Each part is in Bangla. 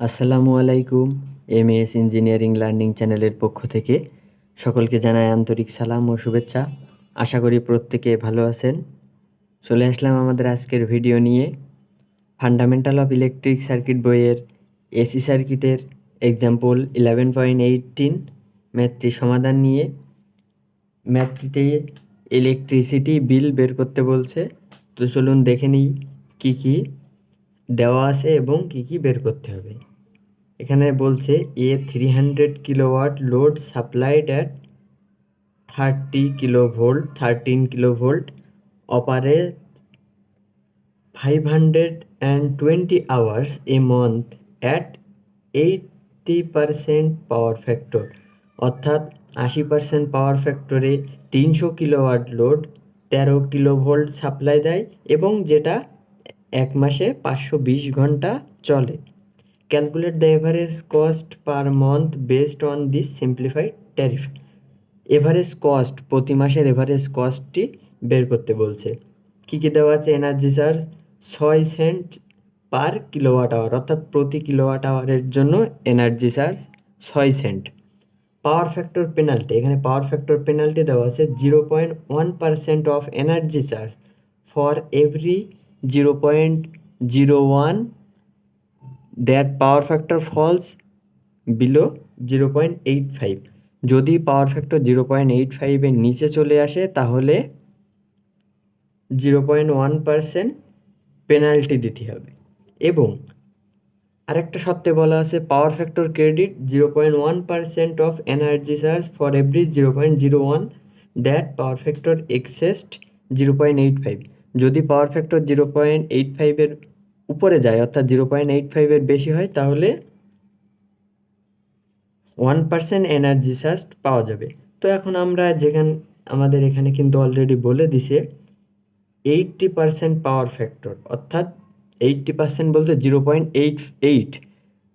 আসসালামু আলাইকুম এম এস ইঞ্জিনিয়ারিং লার্নিং চ্যানেলের পক্ষ থেকে সকলকে জানাই আন্তরিক সালাম ও শুভেচ্ছা। আশা করি প্রত্যেকে ভালো আছেন। চলে আসলাম আমাদের আজকের ভিডিও নিয়ে। ফান্ডামেন্টাল অফ ইলেকট্রিক সার্কিট বইয়ের এসি সার্কিটের এক্সাম্পল ইলেভেন পয়েন্ট এইটিন ম্যাথটি সমাধান নিয়ে। ম্যাথটিতে ইলেকট্রিসিটি বিল বের করতে বলছে। তো চলুন দেখে নিই কী কী দেওয়া আছে এবং কী কী বের করতে হবে। এখানে বলছে, a three hundred kilowatt load supplied at thirty kilovolt thirteen kilovolt operate five hundred and twenty hours a month at eighty percent power factor অর্থাৎ আশি পার্সেন্ট পাওয়ার ফ্যাক্টরে তিনশো কিলোওয়াট লোড তেরো কিলো ভোল্ট সাপ্লাই দেয় এবং যেটা এক মাসে পাঁচশো বিশ ঘণ্টা চলে। Calculate the average cost per month based on this simplified tariff average cost প্রতি মাসের এভারেজ কস্টটি বের করতে বলছে। কী কী দেওয়া আছে? এনার্জি চার্জ ছয় সেন্ট পার কিলোওয়াট আওয়ার অর্থাৎ প্রতি কিলোওয়াট আওয়ারের জন্য এনার্জি চার্জ ছয় সেন্ট পাওয়ার ফ্যাক্টর পেনাল্টি এখানে পাওয়ার ফ্যাক্টর পেনাল্টি দেওয়া আছে zero point one percent of energy charge for every zero point zero one that power factor falls below zero point eight five যদি power factor zero point eight ফাইভের নিচে চলে আসে, তাহলে zero point one percent penalty দিতে হবে। এবং আরেকটা সত্ত্বে বলা আছে power factor credit zero point one percent of energy charge for every zero point zero one that power factor exceeds zero point eight five যদি power factor zero point eight ফাইভের উপরে যায়, অর্থাৎ জিরো পয়েন্ট এইট ফাইভের বেশি হয়, তাহলে ওয়ান পার্সেন্ট এনার্জি চার্জ পাওয়া যাবে। তো এখন আমরা যেখান আমাদের এখানে কিন্তু অলরেডি বলে দিছে এইটটি পার্সেন্ট পাওয়ার ফ্যাক্টর অর্থাৎ এইটটি পার্সেন্ট বলতে জিরো পয়েন্ট এইট এইট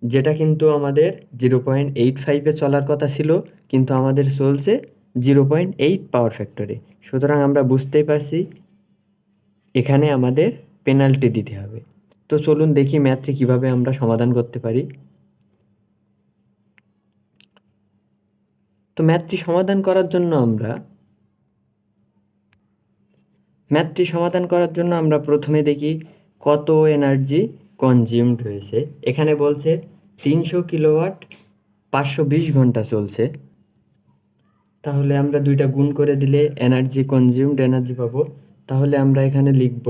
যেটা কিন্তু আমাদের জিরো পয়েন্ট এইট ফাইভে চলার কথা ছিল, কিন্তু আমাদের চলছে জিরো পয়েন্ট এইট পাওয়ার ফ্যাক্টরে সুতরাং আমরা বুঝতেই পারছি, এখানে আমাদের পেনাল্টি দিতে হবে। তো চলুন দেখি ম্যাথটি কীভাবে আমরা সমাধান করতে পারি। তো ম্যাথটি সমাধান করার জন্য আমরা, ম্যাথটি সমাধান করার জন্য আমরা প্রথমে দেখি কত এনার্জি কনজিউমড হয়েছে। এখানে বলছে তিনশো কিলোওয়াট পাঁচশো বিশ ঘণ্টা চলছে। তাহলে আমরা দুইটা গুণ করে দিলে এনার্জি কনজিউমড এনার্জি পাবো। তাহলে আমরা এখানে লিখব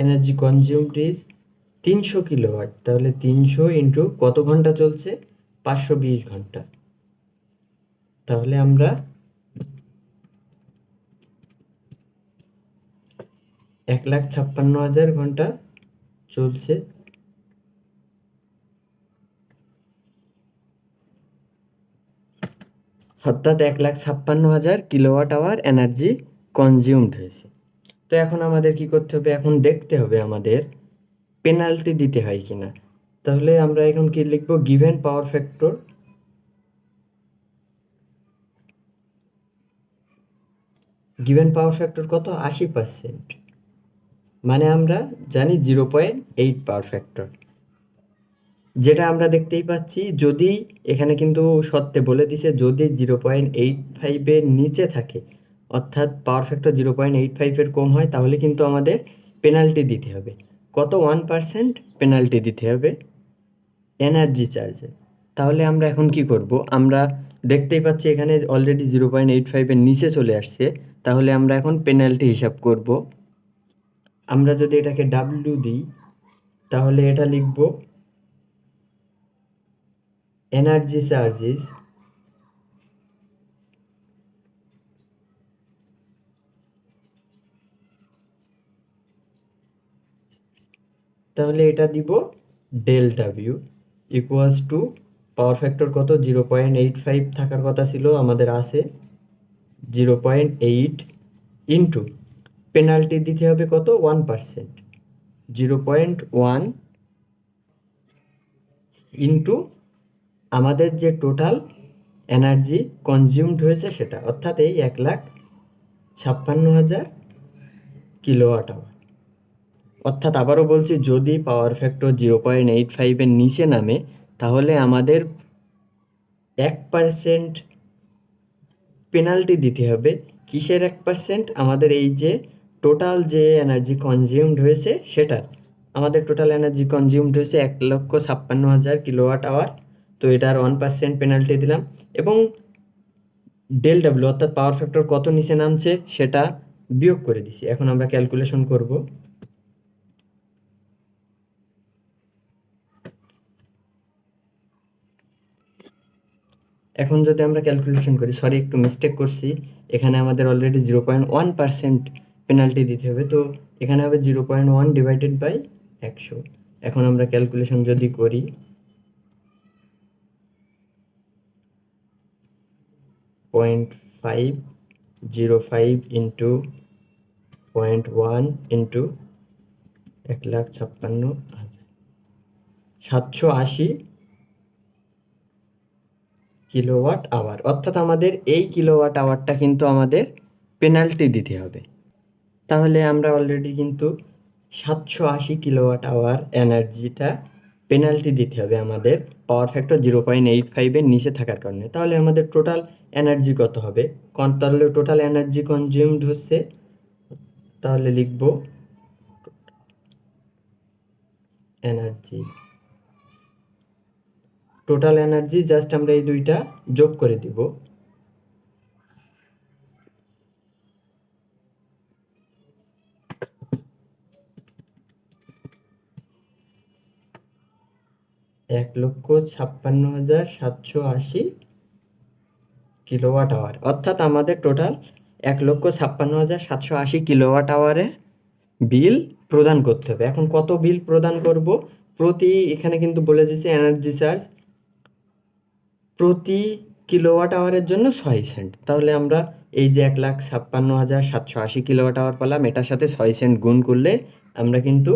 এনার্জি কনজিউমড ইজ তিনশো কিলোওয়াট তাহলে তিনশো ইন্টু কত ঘণ্টা চলছে? পাঁচশো বিশ ঘণ্টা। তাহলে আমরা এক লাখ ছাপ্পান্ন হাজার ঘণ্টা চলছে। অর্থাৎ এক লাখ ছাপ্পান্ন হাজার কিলোওয়াট আওয়ার এনার্জি কনজিউমড হয়েছে। তো এখন আমাদের কি করতে হবে? এখন দেখতে হবে আমাদের পেনাল্টি দিতে হয় কিনা। তাহলে আমরা এখন কি লিখব? Given power factor given power factor কত? আশি পার্সেন্ট মানে আমরা জানি zero point eight power factor যেটা আমরা দেখতেই পাচ্ছি, যদি এখানে কিন্তু সত্যি বলে দিছে, যদি জিরো পয়েন্ট এইট ফাইভের নিচে থাকে অর্থাৎ power factor zero point eight ফাইভের কম হয়, তাহলে কিন্তু আমাদের পেনাল্টি দিতে হবে। কত? ওয়ান পার্সেন্ট পেনাল্টি দিতে হবে এনার্জি চার্জে তাহলে আমরা এখন কি করব? আমরা দেখতেই পাচ্ছি এখানে অলরেডি জিরো পয়েন্ট এইট ফাইভের নিচে চলে আসছে। তাহলে আমরা এখন পেনাল্টি হিসাব করব। আমরা যদি এটাকে ডাব্লিউ দিই, তাহলে এটা লিখব এনার্জি চার্জেস তাহলে এটা দিব del W equals to power factor কত? জিরো পয়েন্ট এইট ফাইভ থাকার কথা ছিল, আমাদের আছে zero point eight into penalty দিতে হবে কত? One percent zero point one into আমাদের যে টোটাল এনার্জি কনজিউমড হয়েছে সেটা, অর্থাৎ এই এক লাখ ছাপ্পান্ন হাজার কিলোওয়াট আওয়ার অর্থাৎ আবারও বলছি, যদি power factor zero point eight ফাইভের নিচে নামে, তাহলে আমাদের এক পার্সেন্ট পেনাল্টি দিতে হবে। কিসের এক পার্সেন্ট আমাদের এই যে টোটাল যে এনার্জি কনজিউমড হয়েছে সেটার আমাদের টোটাল এনার্জি কনজিউমড হয়েছে এক লক্ষ ছাপ্পান্ন হাজার কিলোওয়াট আওয়ার তো এটার ওয়ান পার্সেন্ট পেনাল্টি দিলাম। এবং ডেল ডাব্লিউ অর্থাৎ পাওয়ার ফ্যাক্টর কত নিচে নামছে, সেটা বিয়োগ করে দিছি। এখন আমরা ক্যালকুলেশন করব। এখন যদি আমরা ক্যালকুলেশন করি সরি একটু মিস্টেক করছি, এখানে আমাদের already zero point one percent penalty দিতে হবে, তো এখানে হবে zero point one divided by একশো। এখন আমরা ক্যালকুলেশন যদি করি point five zero five into point one into এক লাখ ছাপ্পান্ন হাজার। সাতশো আশি কিলোওয়াট আওয়ার অর্থাৎ আমাদের এই কিলোওয়াট আওয়ারটা কিন্তু আমাদের পেনাল্টি দিতে হবে। তাহলে আমরা অলরেডি কিন্তু সাতশো আশি কিলোওয়াট আওয়ার এনার্জিটা পেনাল্টি দিতে হবে আমাদের power factor zero point eight ফাইভের নিচে থাকার কারণে। তাহলে আমাদের টোটাল এনার্জি কত হবে? কন তাহলে টোটাল এনার্জি কনজিউমড হচ্ছে, তাহলে লিখব এনার্জি টোটাল এনার্জি জাস্ট আমরা এই দুইটা যোগ করে দিব। এক লক্ষ ছাপ্পান্ন হাজার সাতশো আশি কিলোওয়াট আওয়ার অর্থাৎ আমাদের টোটাল এক লক্ষ ছাপ্পান্ন হাজার সাতশো আশি কিলোওয়াট আওয়ারের বিল প্রদান করতে হবে। এখন কত বিল প্রদান করব? প্রতি এখানে কিন্তু বলে দিয়েছে এনার্জি চার্জ প্রতি কিলোওয়াট আওয়ারের জন্য ছয় সেন্ট তাহলে আমরা এই যে এক লাখ ছাপ্পান্ন হাজার সাতশো আশি কিলোওয়াট আওয়ার পেলাম, এটার সাথে ছয় সেন্ট গুণ করলে আমরা কিন্তু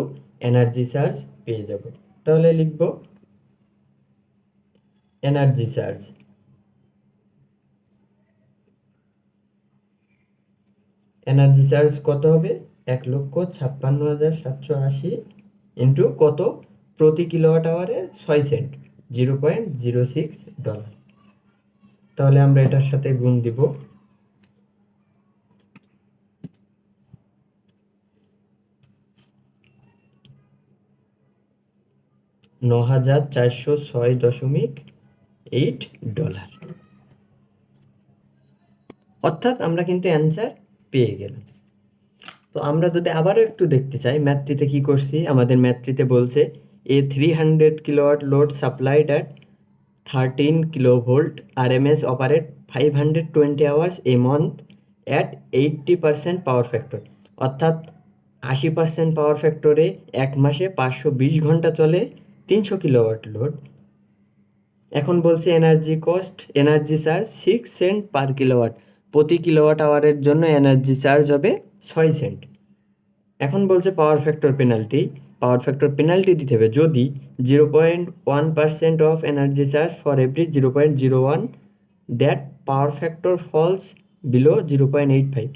এনার্জি চার্জ পেয়ে যাব। তাহলে লিখব এনার্জি চার্জ এনার্জি চার্জ কত হবে? এক লক্ষ ছাপ্পান্ন হাজার সাতশো আশি ইন্টু কত? প্রতি কিলোওয়াট আওয়ারে ছয় cent zero point zero six dollar তাহলে আমরা এটার সাথে গুণ দিব। ন হাজার চারশো ছয় দশমিক এইট ডলার। অর্থাৎ আমরা কিন্তু অ্যান্সার পেয়ে গেলাম। তো আমরা যদি আবারও একটু দেখতে চাই, ম্যাথটিতে কি করছি? আমাদের ম্যাথটিতে বলছে, a three hundred kilowatt load supplied at thirteen kilovolt R M S operate five hundred twenty hours a month at eighty percent power factor অর্থাৎ আশি পার্সেন্ট পাওয়ার ফ্যাক্টরে এক মাসে পাঁচশো বিশ ঘণ্টা চলে তিনশো কিলোওয়াট লোড এখন বলছে energy cost energy charge six cent per kilowatt প্রতি কিলোওয়াট আওয়ারের জন্য এনার্জি চার্জ হবে ছয় সেন্ট এখন বলছে power factor penalty power factor penalty দিতে হবে। যদি zero point one percent of energy charge for every zero point zero one that power factor falls below zero point eight five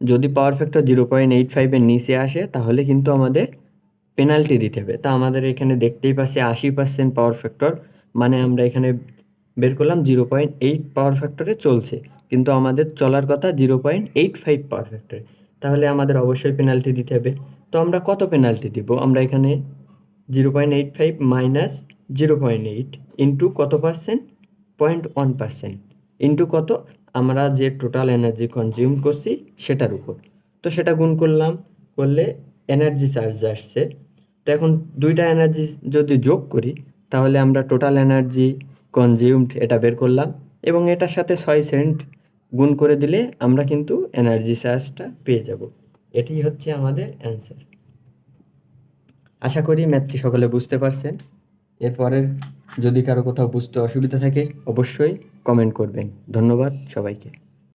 যদি power factor zero point eight ফাইভের নিচে আসে, তাহলে কিন্তু আমাদের পেনাল্টি দিতে হবে। তা আমাদের এখানে দেখতেই পাচ্ছি আশি পার্সেন্ট পাওয়ার ফ্যাক্টর মানে আমরা এখানে বের করলাম জিরো পয়েন্ট এইট পাওয়ার ফ্যাক্টরে চলছে। কিন্তু আমাদের চলার কথা zero point eight five power ফ্যাক্টরে তাহলে আমাদের অবশ্যই পেনাল্টি দিতে হবে। তো আমরা কত পেনাল্টি দিব? আমরা এখানে zero point eight five minus zero point eight into কত percent point one percent into কত? আমরা যে টোটাল এনার্জি কনজিউম করছি সেটার উপর। তো সেটা গুণ করলাম, করলে এনার্জি চার্জ আসছে। তো এখন দুইটা এনার্জি যদি যোগ করি, তাহলে আমরা টোটাল এনার্জি কনজিউমড এটা বের করলাম এবং এটার সাথে ছয় সেন্ট গুণ করে দিলে আমরা কিন্তু এনার্জি চার্জটা পেয়ে যাব। এটি হচ্ছে আমাদের অ্যান্সার আশা করি ম্যাথটি সকলে বুঝতে পারছেন। এরপরের যদি কারও কোথাও বুঝতে অসুবিধা থাকে, অবশ্যই কমেন্ট করবেন। ধন্যবাদ সবাইকে।